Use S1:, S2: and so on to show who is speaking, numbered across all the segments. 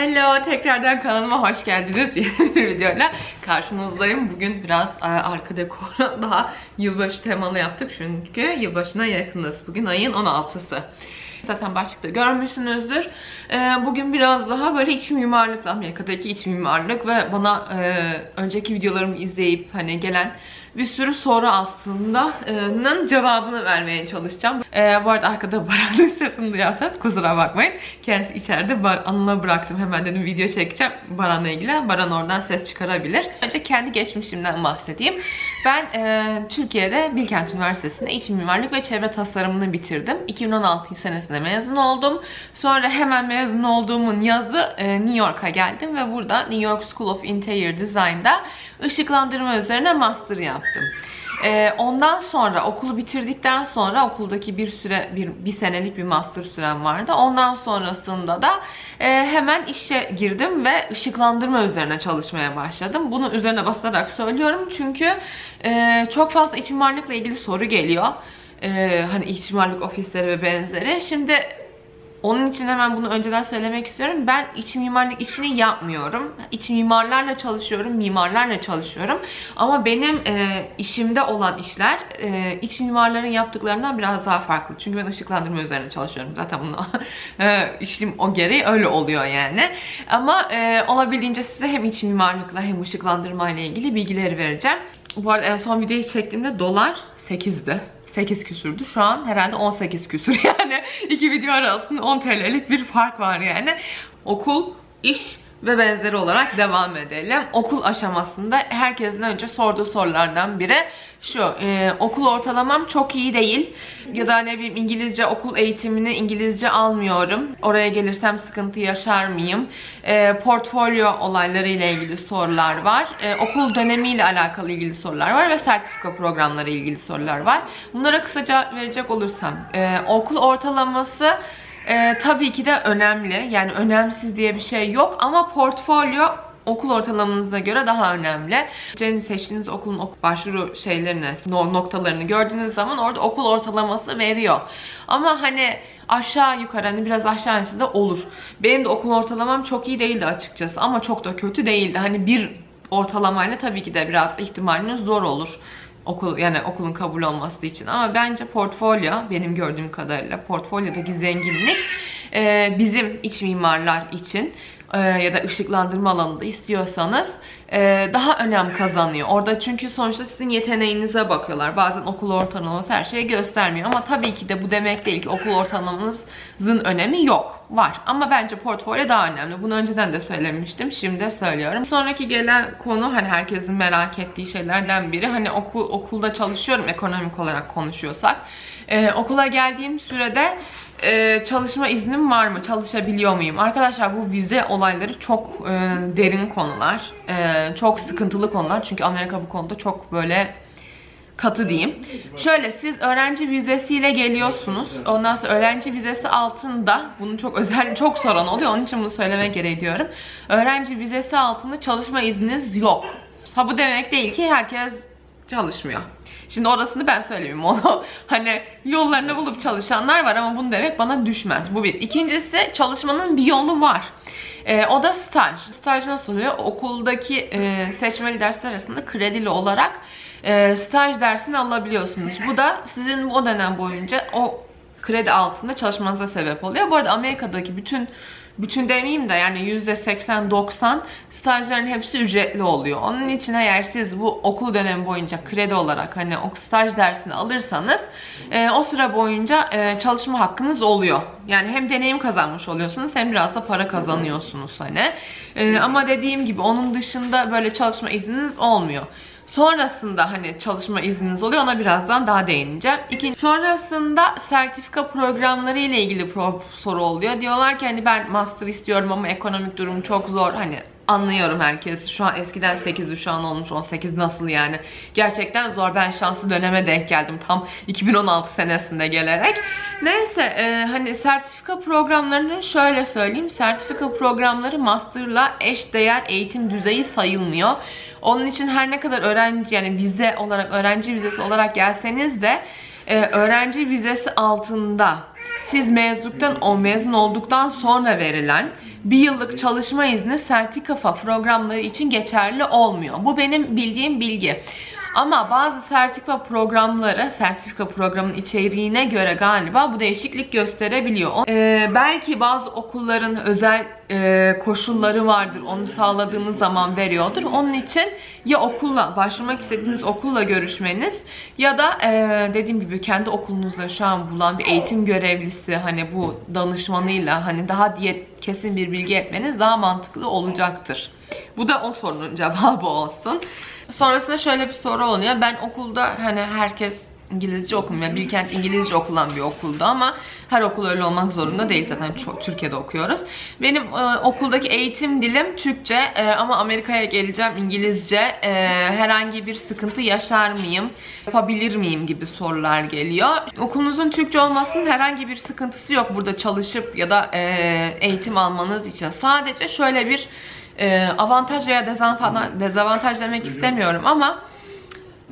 S1: Hello, tekrardan kanalıma hoş geldiniz. Yeni bir videoyla karşınızdayım. Bugün biraz e, arka dekoru daha yılbaşı temalı yaptık. Çünkü yılbaşına yakınız. Bugün ayın 16'sı. Zaten başlıkta görmüşsünüzdür. E, Bugün biraz daha böyle iç mimarlıkla, Amerika'daki iç mimarlık ve bana e, önceki videolarımı izleyip hani gelen bir sürü soru aslında nın cevabını vermeye çalışacağım. Ee, bu arada arkada Baran'ın sesini duyarsanız kusura bakmayın. Kendisi içeride Bar Anıl'a bıraktım. Hemen dedim video çekeceğim Baran'la ilgili. Baran oradan ses çıkarabilir. Önce kendi geçmişimden bahsedeyim. Ben e, Türkiye'de Bilkent Üniversitesi'nde iç mimarlık ve çevre tasarımını bitirdim. 2016 senesinde mezun oldum. Sonra hemen mezun olduğumun yazı e, New York'a geldim ve burada New York School of Interior Design'da ışıklandırma üzerine master yaptım. Ee, ondan sonra okulu bitirdikten sonra okuldaki bir süre bir, bir senelik bir master sürem vardı. Ondan sonrasında da e, hemen işe girdim ve ışıklandırma üzerine çalışmaya başladım. Bunu üzerine basarak söylüyorum çünkü e, çok fazla iç mimarlıkla ilgili soru geliyor. E, hani iç mimarlık ofisleri ve benzeri. Şimdi onun için hemen bunu önceden söylemek istiyorum. Ben iç mimarlık işini yapmıyorum. İç mimarlarla çalışıyorum, mimarlarla çalışıyorum. Ama benim e, işimde olan işler e, iç mimarların yaptıklarından biraz daha farklı. Çünkü ben ışıklandırma üzerine çalışıyorum. Zaten bunu e, işim o gereği öyle oluyor yani. Ama e, olabildiğince size hem iç mimarlıkla hem ışıklandırma ile ilgili bilgileri vereceğim. Bu arada en son videoyu çektiğimde dolar 8'di. 8 küsürdü. Şu an herhalde 18 küsür yani. iki video arasında 10 TL'lik bir fark var yani. Okul, iş ve benzeri olarak devam edelim. Okul aşamasında herkesin önce sorduğu sorulardan biri şu. E, okul ortalamam çok iyi değil. Ya da ne bileyim İngilizce okul eğitimini İngilizce almıyorum. Oraya gelirsem sıkıntı yaşar mıyım? E, portfolyo olayları ile ilgili sorular var. E, okul dönemiyle alakalı ilgili sorular var ve sertifika programları ilgili sorular var. Bunlara kısaca verecek olursam. E, okul ortalaması ee, tabii ki de önemli. Yani önemsiz diye bir şey yok ama portfolyo okul ortalamanıza göre daha önemli. Senin seçtiğiniz okulun ok başvuru şeylerini, noktalarını gördüğünüz zaman orada okul ortalaması veriyor. Ama hani aşağı yukarı hani biraz aşağı inse de olur. Benim de okul ortalamam çok iyi değildi açıkçası ama çok da kötü değildi. Hani bir ortalamayla tabii ki de biraz ihtimaliniz zor olur okul yani okulun kabul olması için. Ama bence portfolyo benim gördüğüm kadarıyla portfolyodaki zenginlik e, bizim iç mimarlar için ya da ışıklandırma alanında istiyorsanız e, daha önem kazanıyor. Orada çünkü sonuçta sizin yeteneğinize bakıyorlar. Bazen okul ortalaması her şeyi göstermiyor ama tabii ki de bu demek değil ki okul ortalamanızın önemi yok. Var ama bence portfolyo daha önemli. Bunu önceden de söylemiştim. Şimdi de söylüyorum. Sonraki gelen konu hani herkesin merak ettiği şeylerden biri. Hani okul okulda çalışıyorum ekonomik olarak konuşuyorsak. Ee, okula geldiğim sürede e, çalışma iznim var mı? Çalışabiliyor muyum? Arkadaşlar bu vize olayları çok e, derin konular. E, çok sıkıntılı konular. Çünkü Amerika bu konuda çok böyle katı diyeyim. Şöyle siz öğrenci vizesiyle geliyorsunuz. Ondan sonra öğrenci vizesi altında bunu çok özel çok soran oluyor. Onun için bunu söylemek gereği diyorum. Öğrenci vizesi altında çalışma izniniz yok. Ha bu demek değil ki herkes çalışmıyor. Şimdi orasını ben söylemeyeyim onu. hani yollarını bulup çalışanlar var ama bunu demek bana düşmez. Bu bir. İkincisi çalışmanın bir yolu var. E, o da staj. Staj nasıl oluyor? Okuldaki e, seçmeli dersler arasında kredili olarak e, staj dersini alabiliyorsunuz. Bu da sizin o dönem boyunca o kredi altında çalışmanıza sebep oluyor. Bu arada Amerika'daki bütün bütün demeyeyim de yani %80-90 stajların hepsi ücretli oluyor. Onun için eğer siz bu okul dönemi boyunca kredi olarak hani o staj dersini alırsanız e, o süre boyunca e, çalışma hakkınız oluyor. Yani hem deneyim kazanmış oluyorsunuz hem biraz da para kazanıyorsunuz hani. E, ama dediğim gibi onun dışında böyle çalışma izniniz olmuyor. Sonrasında hani çalışma izniniz oluyor. Ona birazdan daha değineceğim. İkinci, sonrasında sertifika programları ile ilgili soru oluyor. Diyorlar ki hani ben master istiyorum ama ekonomik durum çok zor. Hani anlıyorum herkes. Şu an eskiden 8'i şu an olmuş 18 nasıl yani. Gerçekten zor. Ben şanslı döneme denk geldim. Tam 2016 senesinde gelerek. Neyse e, hani sertifika programlarını şöyle söyleyeyim. Sertifika programları master'la eş değer eğitim düzeyi sayılmıyor. Onun için her ne kadar öğrenci yani vize olarak öğrenci vizesi olarak gelseniz de e, öğrenci vizesi altında siz mezunluktan o mezun olduktan sonra verilen bir yıllık çalışma izni sertifika programları için geçerli olmuyor. Bu benim bildiğim bilgi. Ama bazı sertifika programları, sertifika programın içeriğine göre galiba bu değişiklik gösterebiliyor. Ee, belki bazı okulların özel e, koşulları vardır. Onu sağladığınız zaman veriyordur. Onun için ya okulla, başvurmak istediğiniz okulla görüşmeniz ya da e, dediğim gibi kendi okulunuzda şu an bulan bir eğitim görevlisi hani bu danışmanıyla hani daha diye kesin bir bilgi etmeniz daha mantıklı olacaktır. Bu da o sorunun cevabı olsun. Sonrasında şöyle bir soru oluyor. Ben okulda hani herkes İngilizce okumuyor. Bilkent İngilizce okulan bir okuldu ama her okul öyle olmak zorunda değil zaten çok Türkiye'de okuyoruz. Benim e, okuldaki eğitim dilim Türkçe e, ama Amerika'ya geleceğim İngilizce. E, herhangi bir sıkıntı yaşar mıyım? Yapabilir miyim gibi sorular geliyor. Okulunuzun Türkçe olmasının herhangi bir sıkıntısı yok burada çalışıp ya da e, eğitim almanız için. Sadece şöyle bir e, avantaj veya dezavantaj, dezavantaj demek istemiyorum ama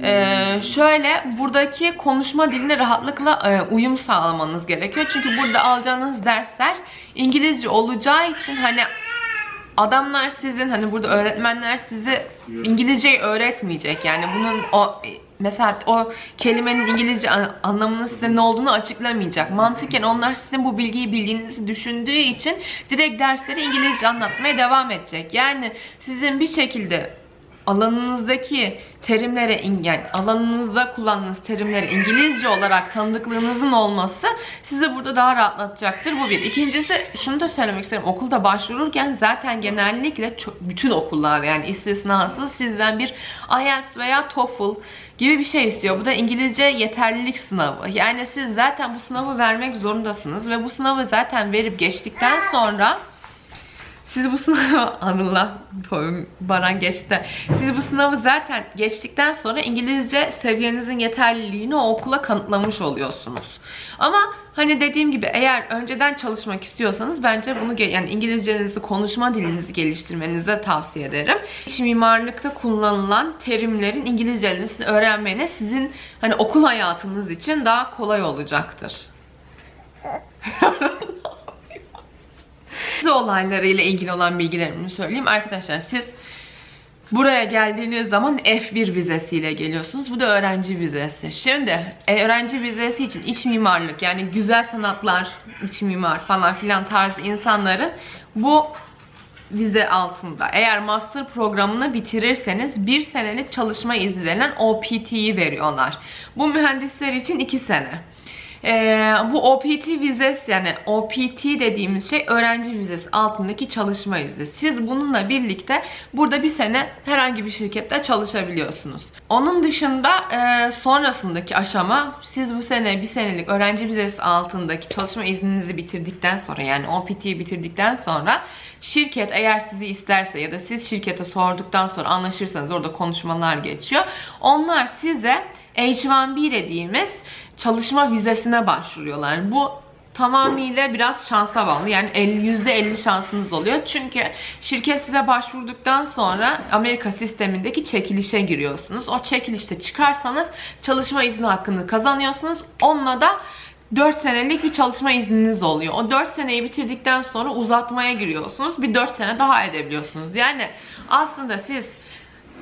S1: ee, şöyle buradaki konuşma diline rahatlıkla e, uyum sağlamanız gerekiyor. Çünkü burada alacağınız dersler İngilizce olacağı için hani adamlar sizin hani burada öğretmenler sizi İngilizceyi öğretmeyecek. Yani bunun o mesela o kelimenin İngilizce anlamının size ne olduğunu açıklamayacak. Mantıken onlar sizin bu bilgiyi bildiğinizi düşündüğü için direkt dersleri İngilizce anlatmaya devam edecek. Yani sizin bir şekilde alanınızdaki terimlere yani alanınızda kullandığınız terimlere İngilizce olarak tanıdıklığınızın olması sizi burada daha rahatlatacaktır. Bu bir. İkincisi şunu da söylemek istiyorum. Okulda başvururken zaten genellikle bütün okullar yani istisnasız sizden bir IELTS veya TOEFL gibi bir şey istiyor. Bu da İngilizce yeterlilik sınavı. Yani siz zaten bu sınavı vermek zorundasınız ve bu sınavı zaten verip geçtikten sonra siz bu sınavı anıla Baran geçti. Siz bu sınavı zaten geçtikten sonra İngilizce seviyenizin yeterliliğini o okula kanıtlamış oluyorsunuz. Ama hani dediğim gibi eğer önceden çalışmak istiyorsanız bence bunu yani İngilizcenizi, konuşma dilinizi geliştirmenizi tavsiye ederim. İç mimarlıkta kullanılan terimlerin İngilizcenizi öğrenmeniz sizin hani okul hayatınız için daha kolay olacaktır. Size olaylarıyla ilgili olan bilgilerimi söyleyeyim. Arkadaşlar siz buraya geldiğiniz zaman F1 vizesiyle geliyorsunuz. Bu da öğrenci vizesi. Şimdi e, öğrenci vizesi için iç mimarlık yani güzel sanatlar, iç mimar falan filan tarzı insanların bu vize altında. Eğer master programını bitirirseniz bir senelik çalışma izni denen OPT'yi veriyorlar. Bu mühendisler için 2 sene. Ee, bu OPT vizesi yani OPT dediğimiz şey öğrenci vizesi altındaki çalışma izni. Siz bununla birlikte burada bir sene herhangi bir şirkette çalışabiliyorsunuz. Onun dışında e, sonrasındaki aşama siz bu sene bir senelik öğrenci vizesi altındaki çalışma izninizi bitirdikten sonra yani OPT'yi bitirdikten sonra şirket eğer sizi isterse ya da siz şirkete sorduktan sonra anlaşırsanız orada konuşmalar geçiyor. Onlar size H1B dediğimiz çalışma vizesine başvuruyorlar. Bu tamamıyla biraz şansa bağlı. Yani %50 şansınız oluyor. Çünkü şirket size başvurduktan sonra Amerika sistemindeki çekilişe giriyorsunuz. O çekilişte çıkarsanız çalışma izni hakkını kazanıyorsunuz. Onunla da 4 senelik bir çalışma izniniz oluyor. O 4 seneyi bitirdikten sonra uzatmaya giriyorsunuz. Bir 4 sene daha edebiliyorsunuz. Yani aslında siz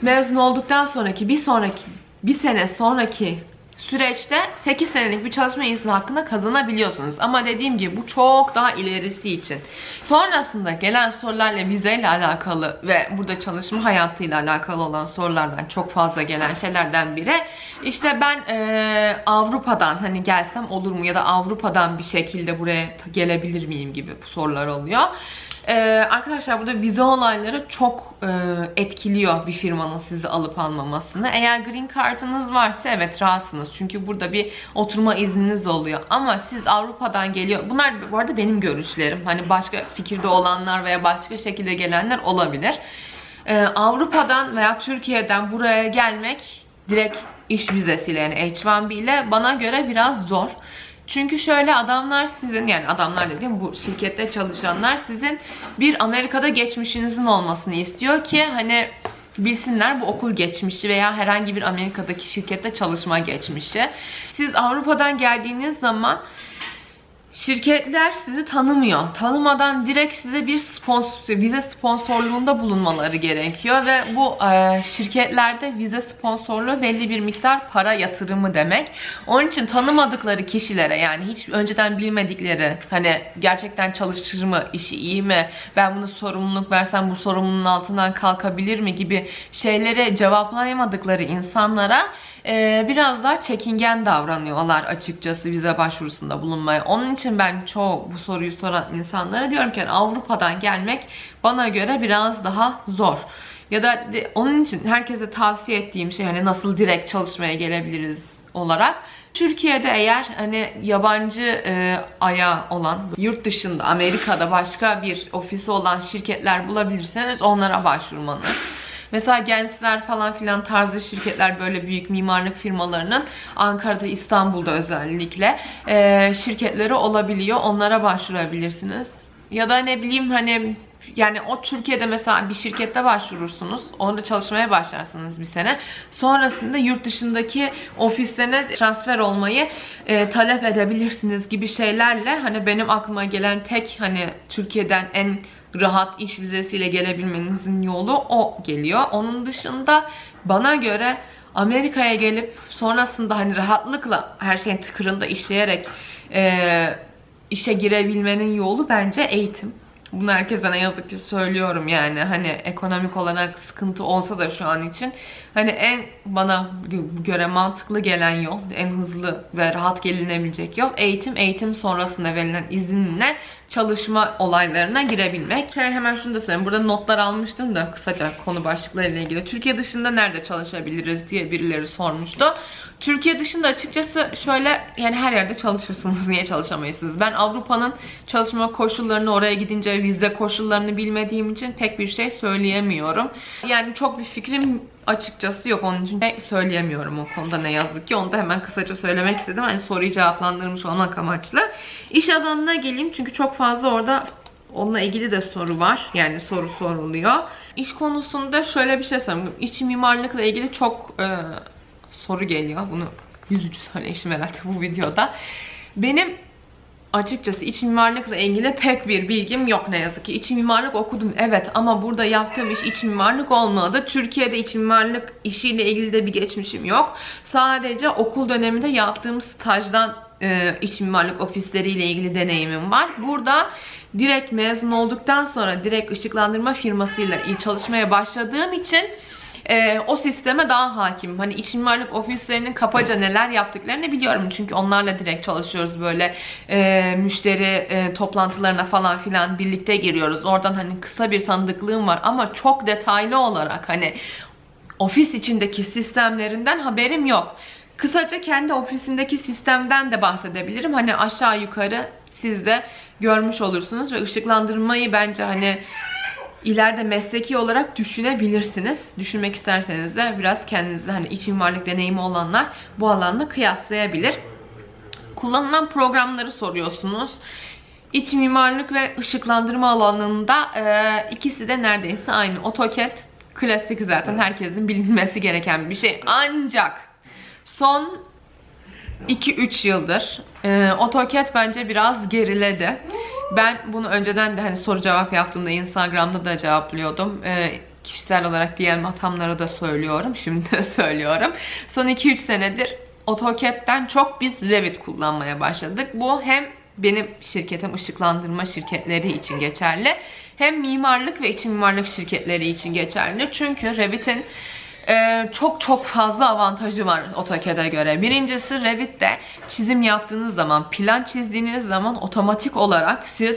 S1: mezun olduktan sonraki bir sonraki bir sene sonraki süreçte 8 senelik bir çalışma izni hakkında kazanabiliyorsunuz. Ama dediğim gibi bu çok daha ilerisi için. Sonrasında gelen sorularla vizeyle alakalı ve burada çalışma hayatıyla alakalı olan sorulardan çok fazla gelen şeylerden biri işte ben e, Avrupa'dan hani gelsem olur mu ya da Avrupa'dan bir şekilde buraya gelebilir miyim gibi sorular oluyor. Ee, arkadaşlar burada vize olayları çok e, etkiliyor bir firmanın sizi alıp almamasını. Eğer green card'ınız varsa evet rahatsınız. Çünkü burada bir oturma izniniz oluyor. Ama siz Avrupa'dan geliyor. Bunlar bu arada benim görüşlerim. Hani başka fikirde olanlar veya başka şekilde gelenler olabilir. Ee, Avrupa'dan veya Türkiye'den buraya gelmek direkt iş vizesiyle yani H1B ile bana göre biraz zor. Çünkü şöyle adamlar sizin yani adamlar dediğim bu şirkette çalışanlar sizin bir Amerika'da geçmişinizin olmasını istiyor ki hani bilsinler bu okul geçmişi veya herhangi bir Amerika'daki şirkette çalışma geçmişi. Siz Avrupa'dan geldiğiniz zaman Şirketler sizi tanımıyor. Tanımadan direkt size bir sponsor, vize sponsorluğunda bulunmaları gerekiyor ve bu e, şirketlerde vize sponsorluğu belli bir miktar para yatırımı demek. Onun için tanımadıkları kişilere yani hiç önceden bilmedikleri hani gerçekten çalışır mı, işi iyi mi, ben bunu sorumluluk versem bu sorumluluğun altından kalkabilir mi gibi şeylere cevaplayamadıkları insanlara e, biraz daha çekingen davranıyorlar açıkçası vize başvurusunda bulunmaya. Onun için ben çoğu bu soruyu soran insanlara diyorum ki yani Avrupa'dan gelmek bana göre biraz daha zor. Ya da onun için herkese tavsiye ettiğim şey hani nasıl direkt çalışmaya gelebiliriz olarak. Türkiye'de eğer hani yabancı e, ayağı olan yurt dışında Amerika'da başka bir ofisi olan şirketler bulabilirseniz onlara başvurmanız. Mesela Gensler falan filan tarzı şirketler böyle büyük mimarlık firmalarının Ankara'da, İstanbul'da özellikle e, şirketleri olabiliyor. Onlara başvurabilirsiniz. Ya da ne bileyim hani yani o Türkiye'de mesela bir şirkette başvurursunuz. Orada çalışmaya başlarsınız bir sene. Sonrasında yurt dışındaki ofislerine transfer olmayı e, talep edebilirsiniz gibi şeylerle hani benim aklıma gelen tek hani Türkiye'den en rahat iş vizesiyle gelebilmenizin yolu o geliyor. Onun dışında bana göre Amerika'ya gelip sonrasında hani rahatlıkla her şeyin tıkırında işleyerek e, işe girebilmenin yolu bence eğitim. Bunu herkese ne yazık ki söylüyorum yani hani ekonomik olarak sıkıntı olsa da şu an için hani en bana göre mantıklı gelen yol en hızlı ve rahat gelinebilecek yol eğitim eğitim sonrasında verilen izinle çalışma olaylarına girebilmek. Şey, hemen şunu da söyleyeyim. Burada notlar almıştım da kısaca konu başlıklarıyla ilgili. Türkiye dışında nerede çalışabiliriz diye birileri sormuştu. Türkiye dışında açıkçası şöyle yani her yerde çalışırsınız. Niye çalışamayısınız? Ben Avrupa'nın çalışma koşullarını oraya gidince vize koşullarını bilmediğim için pek bir şey söyleyemiyorum. Yani çok bir fikrim açıkçası yok. Onun için söyleyemiyorum o konuda ne yazık ki. Onu da hemen kısaca söylemek istedim. Hani soruyu cevaplandırmış olmak amaçlı. İş alanına geleyim çünkü çok fazla orada onunla ilgili de soru var. Yani soru soruluyor. İş konusunda şöyle bir şey söyleyeyim. İç mimarlıkla ilgili çok e, soru geliyor. Bunu yüzücü söyleyişim herhalde bu videoda. Benim açıkçası iç mimarlıkla ilgili pek bir bilgim yok ne yazık ki. İç mimarlık okudum evet ama burada yaptığım iş iç mimarlık olmadı. Türkiye'de iç mimarlık işiyle ilgili de bir geçmişim yok. Sadece okul döneminde yaptığım stajdan e, iç mimarlık ofisleriyle ilgili deneyimim var. Burada direkt mezun olduktan sonra direkt ışıklandırma firmasıyla çalışmaya başladığım için e, o sisteme daha hakim. Hani iç mimarlık ofislerinin kapaca neler yaptıklarını biliyorum. Çünkü onlarla direkt çalışıyoruz böyle e, müşteri e, toplantılarına falan filan birlikte giriyoruz. Oradan hani kısa bir tanıdıklığım var ama çok detaylı olarak hani ofis içindeki sistemlerinden haberim yok. Kısaca kendi ofisindeki sistemden de bahsedebilirim. Hani aşağı yukarı siz de görmüş olursunuz ve ışıklandırmayı bence hani ileride mesleki olarak düşünebilirsiniz. Düşünmek isterseniz de biraz kendinizi hani iç mimarlık deneyimi olanlar bu alanda kıyaslayabilir. Kullanılan programları soruyorsunuz. İç mimarlık ve ışıklandırma alanında e, ikisi de neredeyse aynı. AutoCAD klasik zaten herkesin bilinmesi gereken bir şey. Ancak son 2-3 yıldır e, AutoCAD bence biraz geriledi. Ben bunu önceden de hani soru cevap yaptığımda Instagram'da da cevaplıyordum. Ee, kişisel olarak DM atamlara da söylüyorum. Şimdi de söylüyorum. Son 2-3 senedir AutoCAD'den çok biz Revit kullanmaya başladık. Bu hem benim şirketim ışıklandırma şirketleri için geçerli. Hem mimarlık ve iç mimarlık şirketleri için geçerli. Çünkü Revit'in ee, çok çok fazla avantajı var AutoCAD'e göre. Birincisi Revit'te çizim yaptığınız zaman, plan çizdiğiniz zaman otomatik olarak siz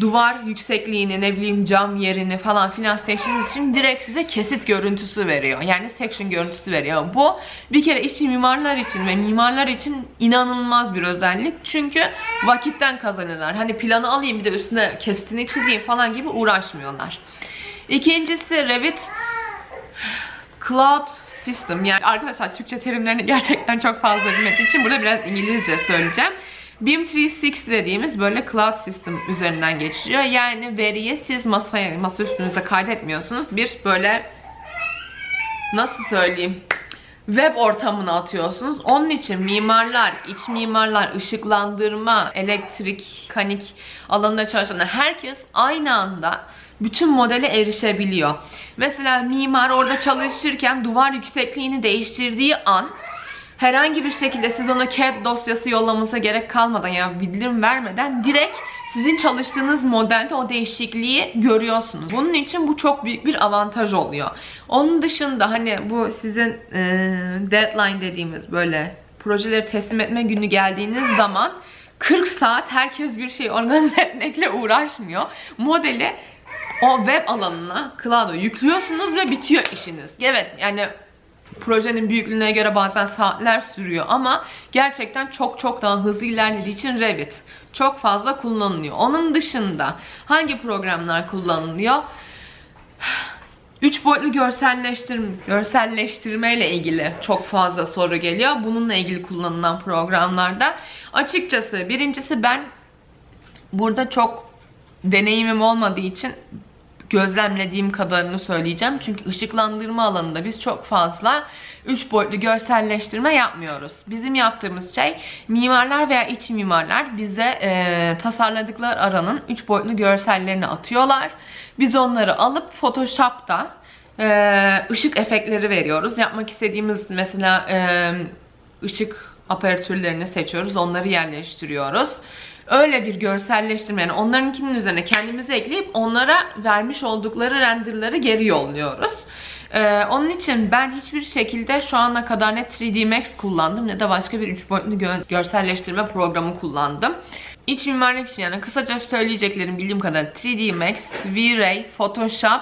S1: duvar yüksekliğini, ne bileyim cam yerini falan filan seçtiğiniz için direkt size kesit görüntüsü veriyor. Yani section görüntüsü veriyor. Bu bir kere işi mimarlar için ve mimarlar için inanılmaz bir özellik. Çünkü vakitten kazanırlar. Hani planı alayım bir de üstüne kesitini çizeyim falan gibi uğraşmıyorlar. İkincisi Revit Cloud System yani arkadaşlar Türkçe terimlerini gerçekten çok fazla bilmediğim için burada biraz İngilizce söyleyeceğim. BIM 360 dediğimiz böyle cloud system üzerinden geçiyor. Yani veriyi siz masaya, masa üstünüze kaydetmiyorsunuz. Bir böyle nasıl söyleyeyim web ortamına atıyorsunuz. Onun için mimarlar, iç mimarlar, ışıklandırma, elektrik, kanik alanında çalışan herkes aynı anda bütün modele erişebiliyor. Mesela mimar orada çalışırken duvar yüksekliğini değiştirdiği an herhangi bir şekilde siz ona CAD dosyası yollamanıza gerek kalmadan yani bildirim vermeden direkt sizin çalıştığınız modelde o değişikliği görüyorsunuz. Bunun için bu çok büyük bir avantaj oluyor. Onun dışında hani bu sizin e, deadline dediğimiz böyle projeleri teslim etme günü geldiğiniz zaman 40 saat herkes bir şey organize etmekle uğraşmıyor. Modeli o web alanına Cloud'a yüklüyorsunuz ve bitiyor işiniz. Evet yani projenin büyüklüğüne göre bazen saatler sürüyor ama gerçekten çok çok daha hızlı ilerlediği için Revit çok fazla kullanılıyor. Onun dışında hangi programlar kullanılıyor? 3 boyutlu görselleştirme, görselleştirme ile ilgili çok fazla soru geliyor. Bununla ilgili kullanılan programlarda. Açıkçası birincisi ben burada çok deneyimim olmadığı için gözlemlediğim kadarını söyleyeceğim. Çünkü ışıklandırma alanında biz çok fazla 3 boyutlu görselleştirme yapmıyoruz. Bizim yaptığımız şey mimarlar veya iç mimarlar bize e, tasarladıkları aranın 3 boyutlu görsellerini atıyorlar. Biz onları alıp Photoshop'ta e, ışık efektleri veriyoruz. Yapmak istediğimiz mesela e, ışık aperatürlerini seçiyoruz. Onları yerleştiriyoruz öyle bir görselleştirme yani onlarınkinin üzerine kendimizi ekleyip onlara vermiş oldukları renderları geri yolluyoruz. Ee, onun için ben hiçbir şekilde şu ana kadar ne 3D Max kullandım ne de başka bir 3 boyutlu gö görselleştirme programı kullandım. İç mimarlık için yani kısaca söyleyeceklerim bildiğim kadar 3D Max, V-Ray, Photoshop,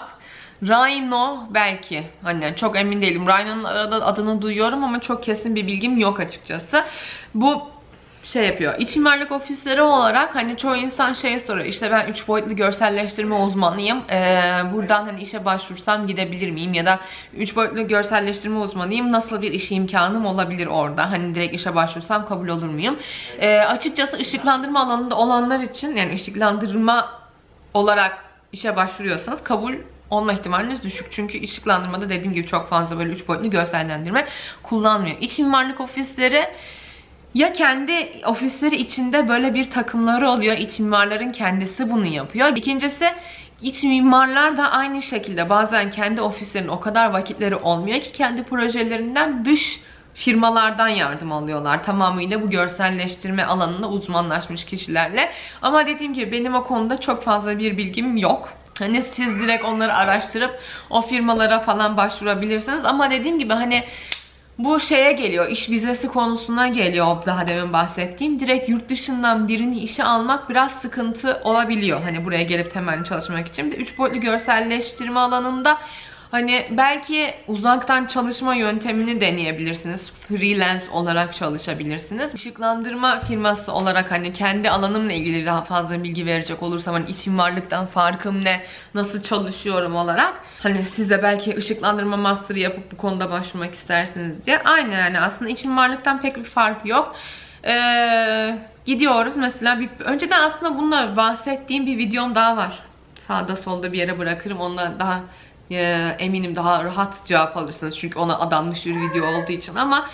S1: Rhino belki. Hani çok emin değilim. Rhino'nun adını duyuyorum ama çok kesin bir bilgim yok açıkçası. Bu şey yapıyor. İç mimarlık ofisleri olarak hani çoğu insan şey soruyor. İşte ben 3 boyutlu görselleştirme uzmanıyım. Ee, buradan hani işe başvursam gidebilir miyim? Ya da 3 boyutlu görselleştirme uzmanıyım. Nasıl bir iş imkanım olabilir orada? Hani direkt işe başvursam kabul olur muyum? Ee, açıkçası ışıklandırma alanında olanlar için yani ışıklandırma olarak işe başvuruyorsanız kabul olma ihtimaliniz düşük. Çünkü ışıklandırmada dediğim gibi çok fazla böyle 3 boyutlu görsellendirme kullanmıyor. İç mimarlık ofisleri ya kendi ofisleri içinde böyle bir takımları oluyor. İç mimarların kendisi bunu yapıyor. İkincisi iç mimarlar da aynı şekilde bazen kendi ofislerinin o kadar vakitleri olmuyor ki kendi projelerinden dış firmalardan yardım alıyorlar. Tamamıyla bu görselleştirme alanında uzmanlaşmış kişilerle. Ama dediğim gibi benim o konuda çok fazla bir bilgim yok. Hani siz direkt onları araştırıp o firmalara falan başvurabilirsiniz. Ama dediğim gibi hani bu şeye geliyor, iş vizesi konusuna geliyor daha demin bahsettiğim. Direkt yurt dışından birini işe almak biraz sıkıntı olabiliyor. Hani buraya gelip temelli çalışmak için. Bir de 3 boyutlu görselleştirme alanında Hani belki uzaktan çalışma yöntemini deneyebilirsiniz. Freelance olarak çalışabilirsiniz. Işıklandırma firması olarak hani kendi alanımla ilgili daha fazla bilgi verecek olursam hani işim varlıktan farkım ne, nasıl çalışıyorum olarak. Hani siz de belki ışıklandırma master yapıp bu konuda başvurmak istersiniz diye. Aynı yani aslında işim varlıktan pek bir fark yok. Ee, gidiyoruz mesela bir, önceden aslında bununla bahsettiğim bir videom daha var. Sağda solda bir yere bırakırım. Onunla daha eminim daha rahat cevap alırsınız. Çünkü ona adanmış bir video olduğu için ama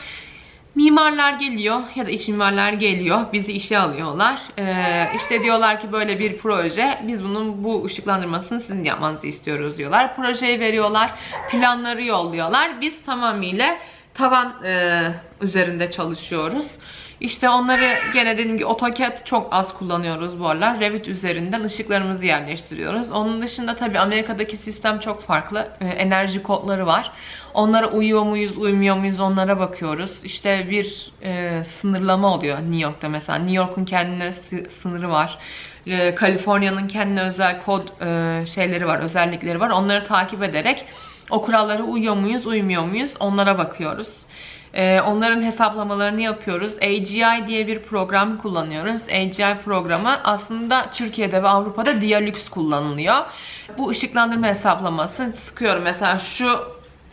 S1: mimarlar geliyor ya da iç mimarlar geliyor. Bizi işe alıyorlar. Ee, işte diyorlar ki böyle bir proje. Biz bunun bu ışıklandırmasını sizin yapmanızı istiyoruz diyorlar. Projeyi veriyorlar. Planları yolluyorlar. Biz tamamıyla tavan e, üzerinde çalışıyoruz. İşte onları gene dediğim gibi AutoCAD çok az kullanıyoruz bu aralar. Revit üzerinden ışıklarımızı yerleştiriyoruz. Onun dışında tabii Amerika'daki sistem çok farklı. Ee, enerji kodları var. Onlara uyuyor muyuz, uymuyor muyuz onlara bakıyoruz. İşte bir e, sınırlama oluyor New York'ta mesela. New York'un kendine sınırı var. E, Kaliforniya'nın kendine özel kod e, şeyleri var, özellikleri var. Onları takip ederek o kurallara uyuyor muyuz, uymuyor muyuz onlara bakıyoruz. Ee, onların hesaplamalarını yapıyoruz. AGI diye bir program kullanıyoruz. AGI programı aslında Türkiye'de ve Avrupa'da Dialux kullanılıyor. Bu ışıklandırma hesaplaması sıkıyorum. Mesela şu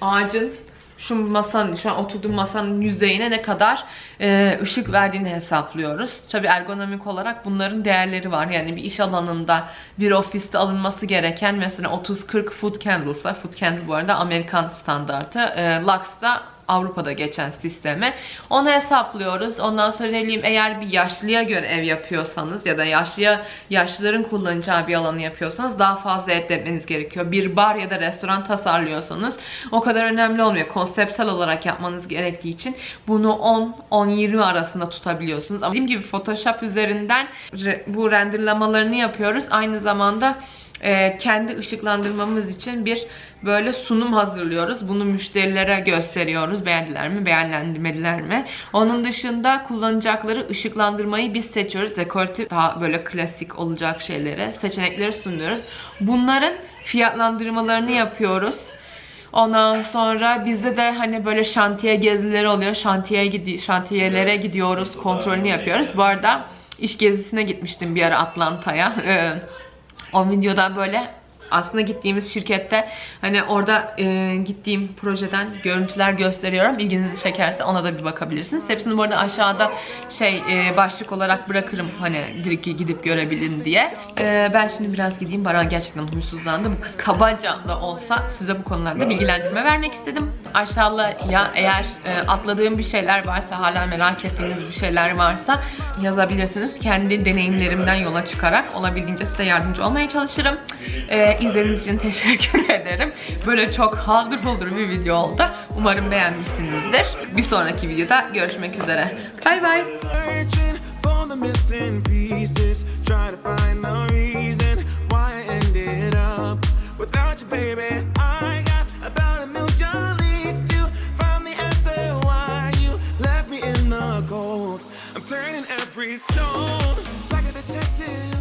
S1: ağacın şu masanın, şu an oturduğum masanın yüzeyine ne kadar e, ışık verdiğini hesaplıyoruz. Tabi ergonomik olarak bunların değerleri var. Yani bir iş alanında bir ofiste alınması gereken mesela 30-40 foot candle'sa, foot candle bu arada Amerikan standartı, e, Lux'da Avrupa'da geçen sistemi. Onu hesaplıyoruz. Ondan sonra ne bileyim eğer bir yaşlıya göre ev yapıyorsanız ya da yaşlıya yaşlıların kullanacağı bir alanı yapıyorsanız daha fazla ekletmeniz gerekiyor. Bir bar ya da restoran tasarlıyorsanız o kadar önemli olmuyor. Konseptsel olarak yapmanız gerektiği için bunu 10-20 arasında tutabiliyorsunuz. Ama dediğim gibi Photoshop üzerinden bu renderlamalarını yapıyoruz. Aynı zamanda e, kendi ışıklandırmamız için bir böyle sunum hazırlıyoruz. Bunu müşterilere gösteriyoruz. Beğendiler mi, beğenmediler mi? Onun dışında kullanacakları ışıklandırmayı biz seçiyoruz. Dekoratif daha böyle klasik olacak şeyleri, seçenekleri sunuyoruz. Bunların fiyatlandırmalarını yapıyoruz. Ondan sonra bizde de hani böyle şantiye gezileri oluyor. Şantiye gidi şantiyelere gidiyoruz, kontrolünü yapıyoruz. Bu arada iş gezisine gitmiştim bir ara Atlanta'ya. O videoda böyle aslında gittiğimiz şirkette hani orada e, gittiğim projeden görüntüler gösteriyorum. İlginizi çekerse ona da bir bakabilirsiniz. Hepsini bu arada aşağıda şey e, başlık olarak bırakırım hani direkt gidip görebilin diye. E, ben şimdi biraz gideyim. Baran gerçekten huysuzlandı. Bu kız kabaca da olsa size bu konularda bilgilendirme vermek istedim. Aşağıya eğer e, atladığım bir şeyler varsa hala merak ettiğiniz bir şeyler varsa yazabilirsiniz. Kendi deneyimlerimden yola çıkarak olabildiğince size yardımcı olmaya çalışırım. Ee, izlediğiniz için teşekkür ederim. Böyle çok haldır buldur bir video oldu. Umarım beğenmişsinizdir. Bir sonraki videoda görüşmek üzere. Bay bay.
S2: Without you, baby. every stone like a detective.